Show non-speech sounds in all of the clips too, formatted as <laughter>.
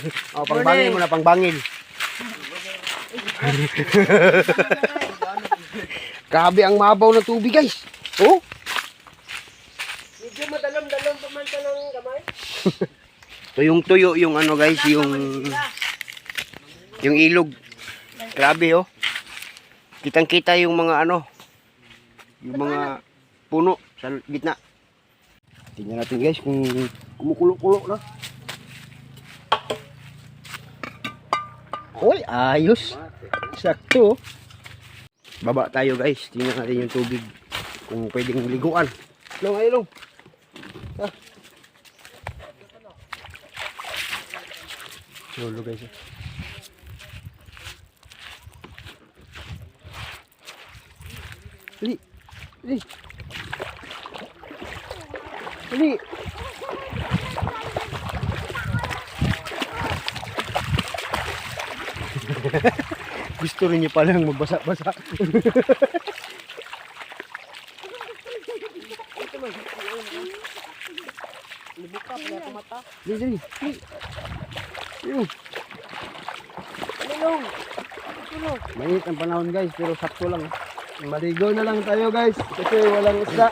<laughs> oh, pangbangin mo na, pangbangin. <laughs> Grabe ang mabaw ng tubig, guys. Oh, Medyo madalam-dalam pa man ng kamay. <laughs> tuyong-tuyo yung ano, guys, yung yung ilog. Grabe, oh. Kitang-kita yung mga ano, yung mga puno sa gitna. Tingnan natin, guys, kung kumukulo-kulo na. Hoy, ayos. Sakto. Baba tayo, guys. Tingnan natin yung tubig. Kung pwedeng liguan. Long, ay, long. Ah. Lolo, guys. ah. Dali. Dali. <laughs> Gusto rin niya palang magbasa-basa. Libuka, pala ako mata. Dali, dali. Dali. Ayun. Tulong. Tulong. Mainit ang panahon guys, pero sakto lang. Maligo na lang tayo guys, kasi walang isda.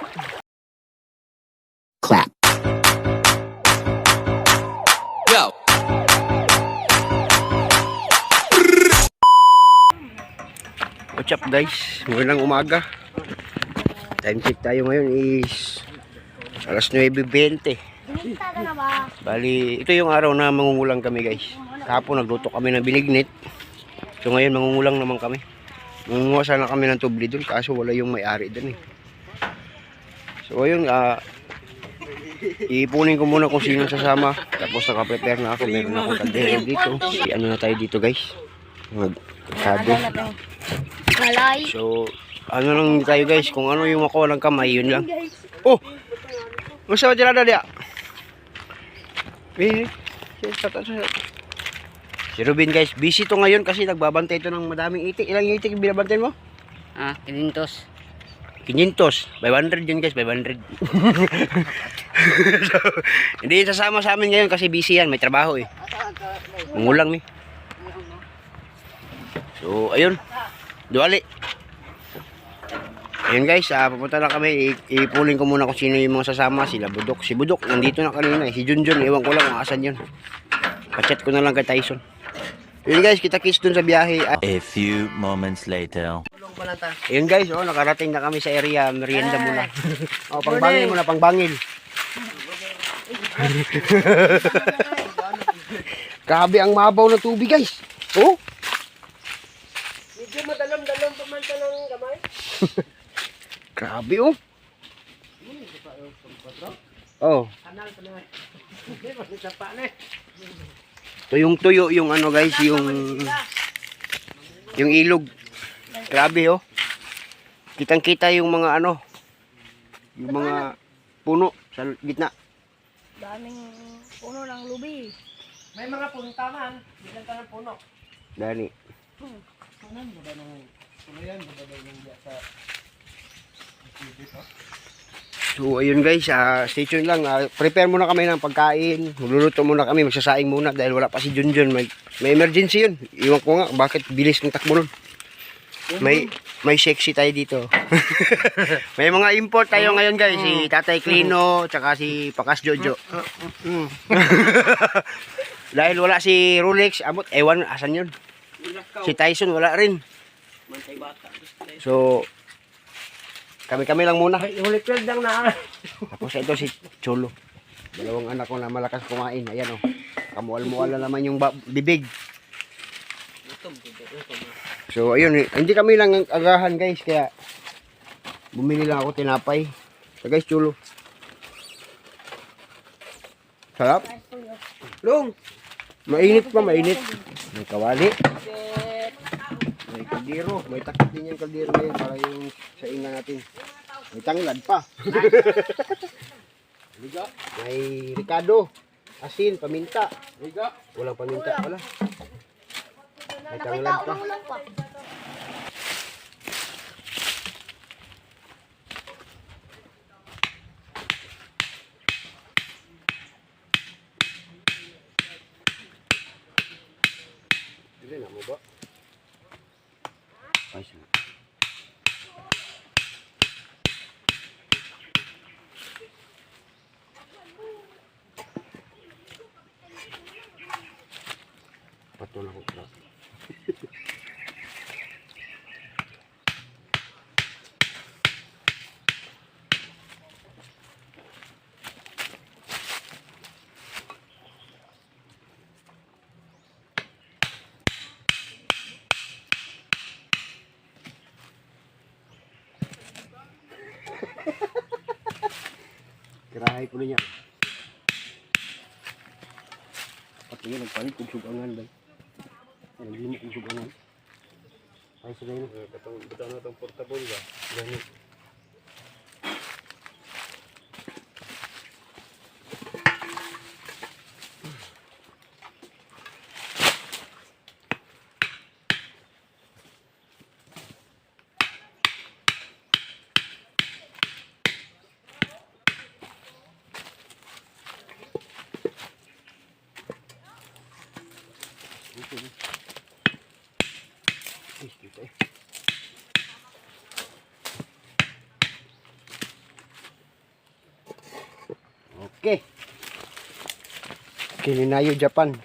Guys? Magandang umaga. Time check tayo ngayon is alas 9.20. Bali, ito yung araw na mangungulang kami guys. Kahapon nagluto kami ng binignit. So ngayon mangungulang naman kami. Mangunguha sana kami ng tubli doon kaso wala yung may-ari doon eh. So ayun, ah iipunin ko muna kung sino sasama. Tapos naka-prepare na ako. Meron akong kaldero dito. Si ano na tayo dito guys. Magkado. Malay. So, ano lang tayo guys, kung ano yung makuha ng kamay, yun lang. Oh! Masa dyan na dia? Eh, Si Ruben guys, busy to ngayon kasi nagbabantay to ng madaming itik. Ilang itik yung binabantay mo? Ah, kinintos. 500. 500 yun guys, 500. <laughs> so, hindi sasama sa amin ngayon kasi busy yan, may trabaho eh. Mungulang eh. So, ayun. Duwali. Ayun guys, ah, pupunta na kami. Ipuling ko muna kung sino yung mga sasama. Sila Budok. Si Budok, nandito na kanina eh. Si Junjun, ewan ko lang kung asan yun. Pachat ko na lang kay Tyson. Yun guys, kita kiss dun sa biyahe. Ah, A few moments later. Tulong pala ta. Ayun guys, oh, nakarating na kami sa area. Merienda muna. <laughs> oh, pangbangin muna, pangbangin. <laughs> Grabe ang mabaw ng tubig guys. Oh, Medyo madalam-dalam pa man siya ng kamay. <laughs> grabe oh. Oh, na. Na tuyong tuyo yung ano guys, yung yung ilog. Grabe oh. Kitang kita yung mga ano, yung mga puno sa gitna. daming puno ng lubi. May mga punta man. Bilang ka ng puno. Dani. So ayun guys, ah, stay tuned lang. Ah, prepare muna kami ng pagkain. Magluluto muna kami, magsasaing muna dahil wala pa si Junjun. May, may emergency yun. Iwan ko nga bakit bilis ng takbo nun. May may sexy tayo dito. <laughs> may mga import tayo ngayon guys, si Tatay Clino, tsaka si Pakas Jojo. <laughs> dahil wala si Rolex, abot ewan asan yun. Si Tyson wala rin. Mantay bata. So kami-kami lang muna. Ay, ulit yun lang na. Tapos ito si Cholo. Dalawang anak ko na malakas kumain. Ayan o. Oh. Kamual-mual na naman yung bibig. So ayun, eh, hindi kami lang ang agahan guys. Kaya bumili lang ako tinapay. So guys, Cholo. Sarap. Long. Mainit pa, mainit. May kawali. May kaldero. May takip din yung kaldero ngayon para yung sa inga natin. May tanglad pa. <laughs> May Ricardo. Asin, paminta. Walang paminta pala. May tanglad pa. Kirahay ko niya. Pati yun, nagpalit kong sugangan ba? Naglimo kong sugangan. Ay, sa ganyan. Batang, batang na itong portable ba? Ganyan. Kininayo Japan.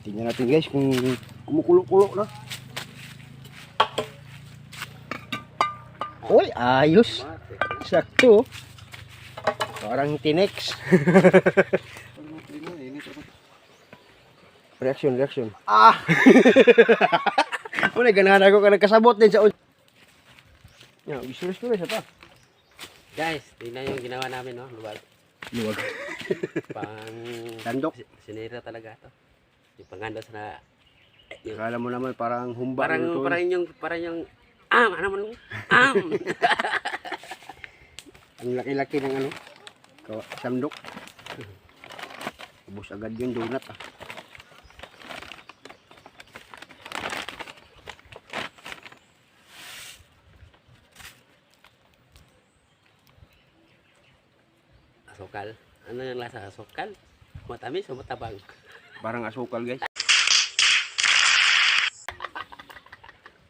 Tingnan natin guys kung kumukulo-kulo na. Ayos. Sakto. Parang tinex. <laughs> reaction, reaction. Ah! Una, ganahan ako ka nagkasabot din sa... Yan, isulis-tulis pa. Guys, tingnan yung ginawa namin, no? Luwag. Luwag. <laughs> Pang... Tandok. si- Sinira talaga to. Yung panganda sa na... Yung, Akala mo naman parang humba. parang, luto. parang yung, parang yung... Am! Ano man? Am! <laughs> Ang laki-laki ng ano. Sandok. Ubus agad yung donut ah. Asukal. Ano yung lasa asukal? Matamis o matabang? Parang asukal guys.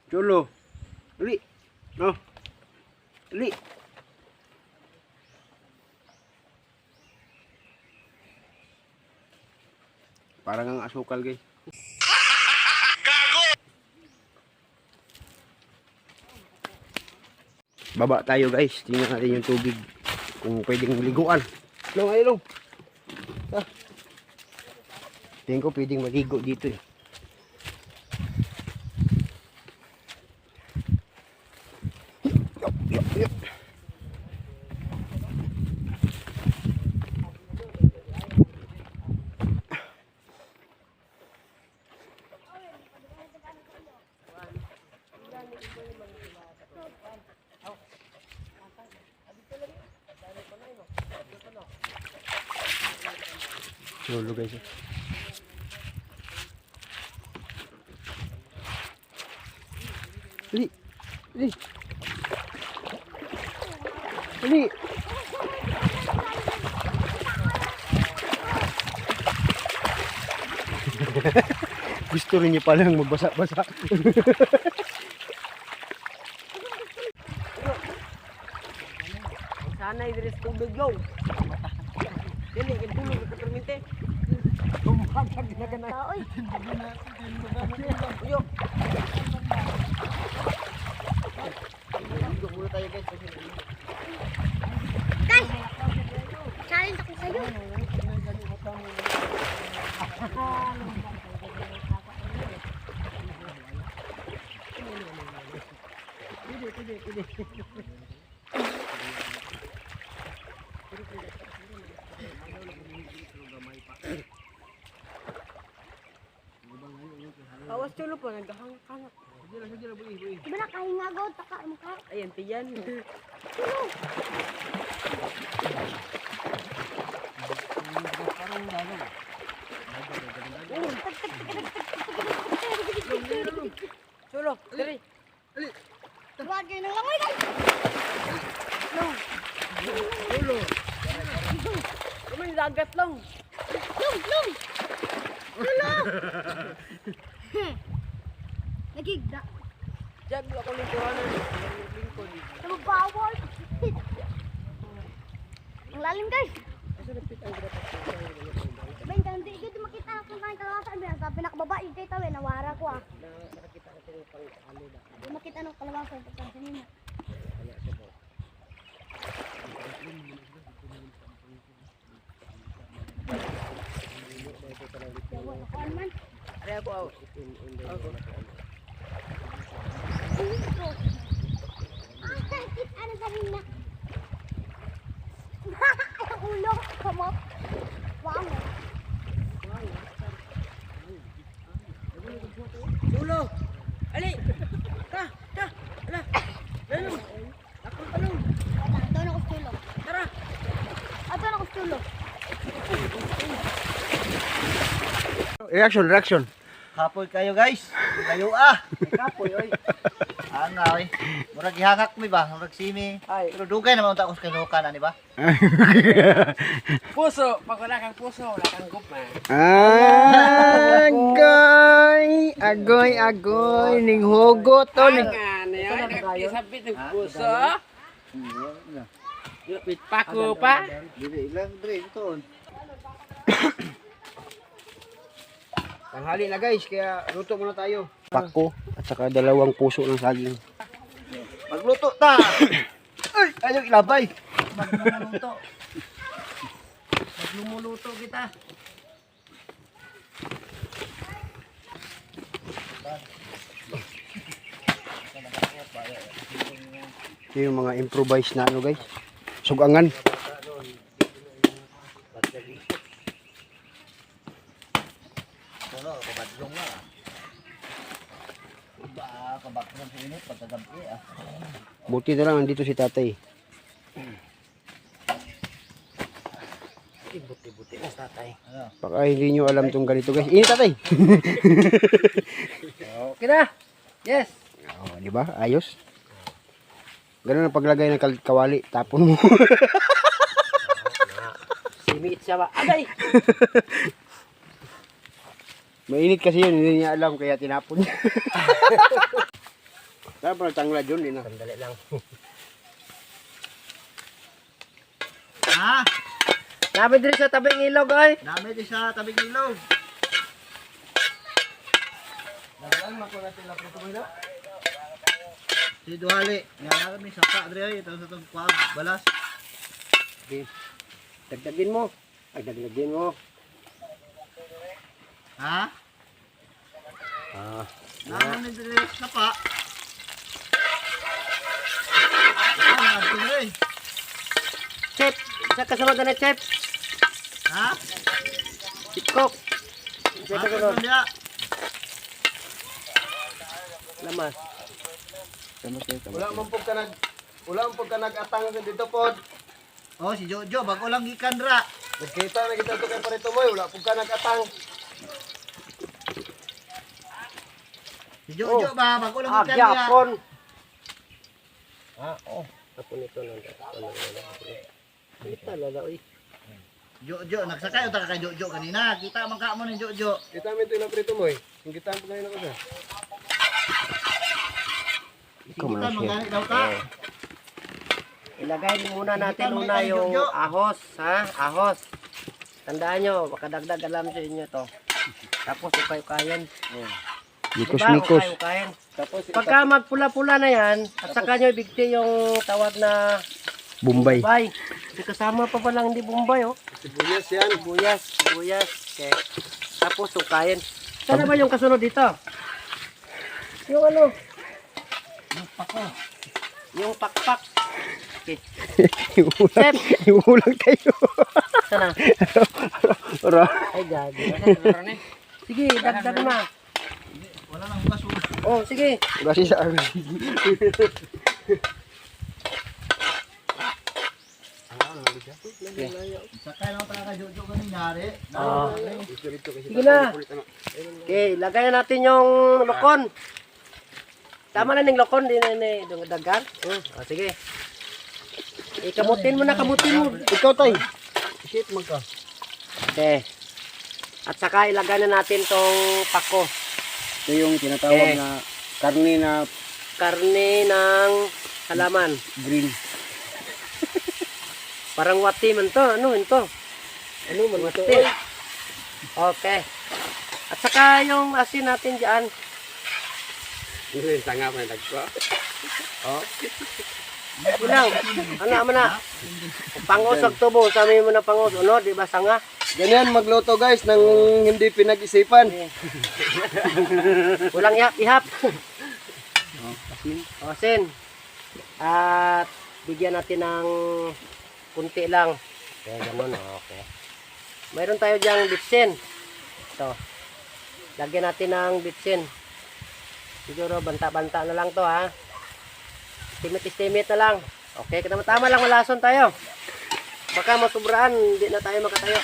Cholo. Uli. No. Uli. Parang ang asukal guys. Baba tayo guys. Tingnan natin yung tubig. Kung pwedeng liguan. Long, ay long. Ah. Tingin ko pwedeng maligo dito eh. Guys. Dali. Dali. Dali. <laughs> Gusto rin niya palang magbasa-basa. Sana idris tubig yo. Awas tulo po, nagkahangkanap. Sige lang, sige lang, buhi, buhi. Diba na, kahinga go, taka, mukha. Ayan, tiyan. Tulo! Parang dalaw. Tulo, tiri. Ali, ali kayo ng langoy lang. No. Ulo. Lumay dagat lang. Lung, lung. Tulong. Nagigda. Jag ako lingkuran na. Lingkod. Nababawal. Ang lalim guys. Sabihin, hindi ko makita ako ng kalawasan. Sabi nakababa, ikay tawin, nawara ko ah. Hindi makita ng kalawasan. Pagka sa nino. Yawa, nakuan man. Ari ako aw. Dito. Ah, sakit. Ano sabi na? Ang ulo. Kamot. Wow. Ulo. Ali. Ka, ka. Ala. Lalo. Ako talong. Wala, doon ako sa tulo. Tara. Ah, doon ako sa tulo. Reaction, reaction. Kapoy kayo guys. Kayo ah. Kapoy oy. Anga oy. Murag ihangak mi ba? Murag simi. Ay. Pero dugay naman unta ko sa kinuka na ni ba? <laughs> Puso. Pag wala kang puso, wala kang gupma. Agoy! Agoy, agoy! Ning hugot to. Ning... Nakakisabit ng puso. Lupit pa ko pa. Dili ilang dre ito. <coughs> Tanghali na guys, kaya luto muna tayo. Pako at saka dalawang puso ng saging. Magluto ta. <coughs> Ay, ayaw ilabay. Maglumuluto. Maglumuluto kita. Ito yung mga improvised na ano guys. Sugangan. Pero kabadlong na. Ba, kabakran sa init pagkagabi ah. Buti na lang nandito si tatay. Buti-buti na tatay. Ano? Baka hindi nyo alam tong ganito guys. Ini tatay! <laughs> Okay na. Yes. oh, di ba? Ayos. Ganun ang paglagay ng kawali. Tapon mo. Simiit siya ba? Agay. <laughs> Mainit kasi yun. Hindi niya alam kaya tinapon niya. <laughs> Kaya pa nagtanglad yun. Di na. Sandali lang. <laughs> Ha? Sabi din sa tabing ilog ay. Dami di sa tabing ilog. Ko natin lang ito mo Si Duhali, nga kami saka dre ay ito sa tong kwab balas. Dagdagin mo. Ay, dagdagin mo. Ha? Ah. Naman ni dre sa pa. Ah, dre. Chef. Sa kasunod na chef. Ha? Tikok. Sa kasunod dia. Lamas. Wala man po ka nag... Wala man po ka nag-atang sa dito po. Oh, si Jojo bago lang gikan ra. Nagkita na kita ito kay Parito Boy. Wala po ka nag-atang. Si Jojo ba bago lang Ah, gikan ra. gyapon. Ah, oh. Ako nito nang ano Kita lala oy. Jojo, nagsakay uta ka kay Jojo kanina. Kita man ka mo ni Jojo. Kita mo ito yung Parito Boy. Yung kita mo ngayon ako sa. Kita man gani daw ta. Ilagay muna natin Kita, una may yung ahos, ha? Ahos. Tandaan nyo, makadagdag alam sa inyo to. Tapos ukay-ukayan. Nikos-nikos. Ukay-ukayan. Pagka magpula-pula na yan, at saka nyo ibigti yung tawag na Bombay. Bombay. May kasama pa palang hindi Bombay, oh. Sibuyas yan. Sibuyas, sibuyas. Okay. Tapos ukayan. Sana ba yung kasunod dito? Yung ano? Yung pako. Yung pakpak. Okay. <laughs> yung ulang, Chef. yung ulang kayo. Sana. <laughs> Ay, gabi. Sige, dagdag na. Wala nang bukas. Oh, sige. Kasi sa akin. Sakay lang ta kay Jojo kanina re. Ah. Sige na. Okay, lagay na natin yung lokon. Tama na ning lokon, di na ni dagan. Oh, ah, sige. Eh, kamutin mo na, kamutin mo. Ikaw tay. Shit mo ka. Okay. At saka ilagay na natin tong pako. Ito yung tinatawag Eh. na karne na Karne ng halaman. green. <laughs> Parang wati man to. Ano man to? Ano man wati? Okay. At saka yung asin natin dyan. Hindi, tanga pa nagko. Oh. Kulang. Ano mo na? Pangos ang tubo. Sabi mo na pangos. Ano? Di ba sanga? Ganyan magluto guys nang hindi pinag-isipan. <laughs> Kulang ihap, ihap. O, sin. At bigyan natin ng kunti lang. Okay, ganun. Okay. Mayroon tayo diyang bitsin. Ito. Lagyan natin ng bitsin. Siguro banta-banta na lang to ha. Estimate-estimate na lang. Okay, tama-tama lang malason tayo. Baka masubraan, hindi na tayo makatayo.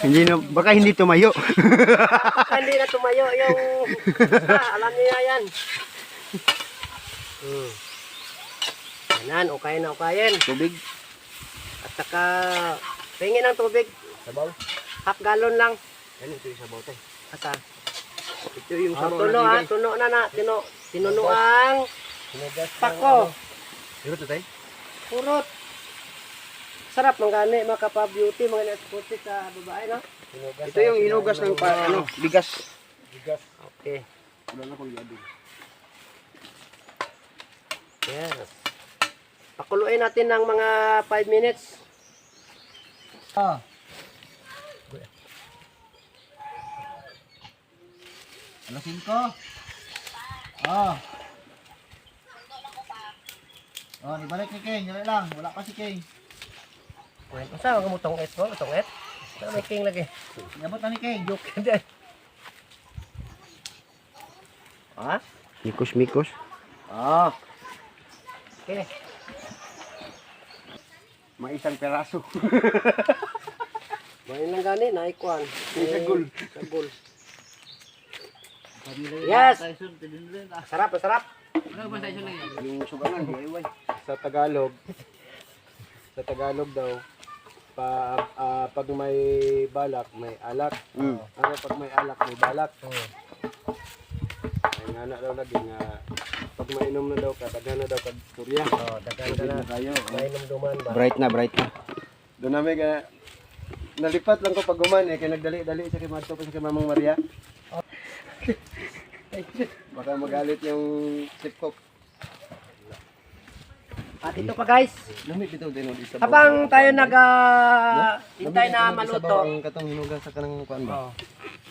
Hindi na, baka hindi tumayo. Baka hindi na tumayo yung... Ah, alam niyo na yan. Hmm. Yan, ukayin na ukayin. Tubig. At saka, tingin ng tubig. Sabaw. Half gallon lang. Yan ito yung sabaw tay. Asa? Ito yung sabaw tuno ha, na tuno na na. Tino, tinuno ang pako. Ito to tay. Purot. Sarap mang gani, mga kapa-beauty, mga nesputi sa babae, no? Ito yung inugas ng pa, ano, bigas. Okay. Wala na pang yabi. Yes. Pakuluin natin ng mga 5 minutes. Ah. Alas 5. Ah. Oh, ibalik ni King, dali lang. Wala pa si King. Masa ang mutong et mo? Mutong et? Ano may king lagi? Yabot na ni King. Joke ka dyan. Ha? Mikos, mikos. Oh. Okay. May isang peraso. <laughs> May lang gani, naikuan. Sagol. Sagol. Yes! Tyson, tidin rin ah. Sarap, sarap. yung sugangan, DIY. sa Tagalog sa Tagalog daw pa ah, pag may balak may alak Mm. ano pag may alak may balak ay nga na daw lagi nga pag mainom na daw ka daghan na daw kag turya Oh, dagan ka na. kayo May numduman ba? Bright na, bright na. doon namin ka nalipat lang ko pag guman eh kay nagdali-dali sa kay Madto pa sa kay Mamang Maria <laughs> baka magalit yung sipkop At ito pa guys, Lamig bitaw din di sa habang tayo nag ah, hintay na maluto, ang katong hinuga sa kanang kuan ba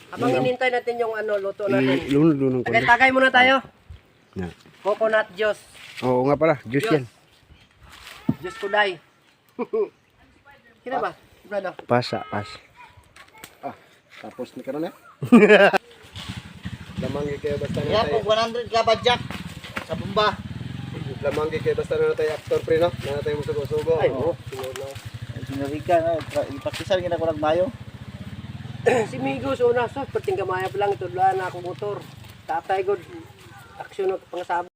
habang hinintay natin yung ano, luto natin. Lunod-lunod ko. Tagay-tagay muna tayo. Na. Coconut juice. Oo nga pala, juice yan. Juice kuday. <laughs> Kina ba? Brado. Pasa, pas. tapos ni karon eh <laughs> lamang kayo basta na Yan, tayo kung 100 ka ba, Jack? Sa bomba. lamang kayo basta na tayo actor pre no na tayo musugo-sugo Ay, oo. sunod na Sinurika, no? Ipaktisan, ginakulang mayo. <clears throat> si Migos una sa pating gamaya pa lang ito na ako motor. Tatay god aksyon ng pangasabot.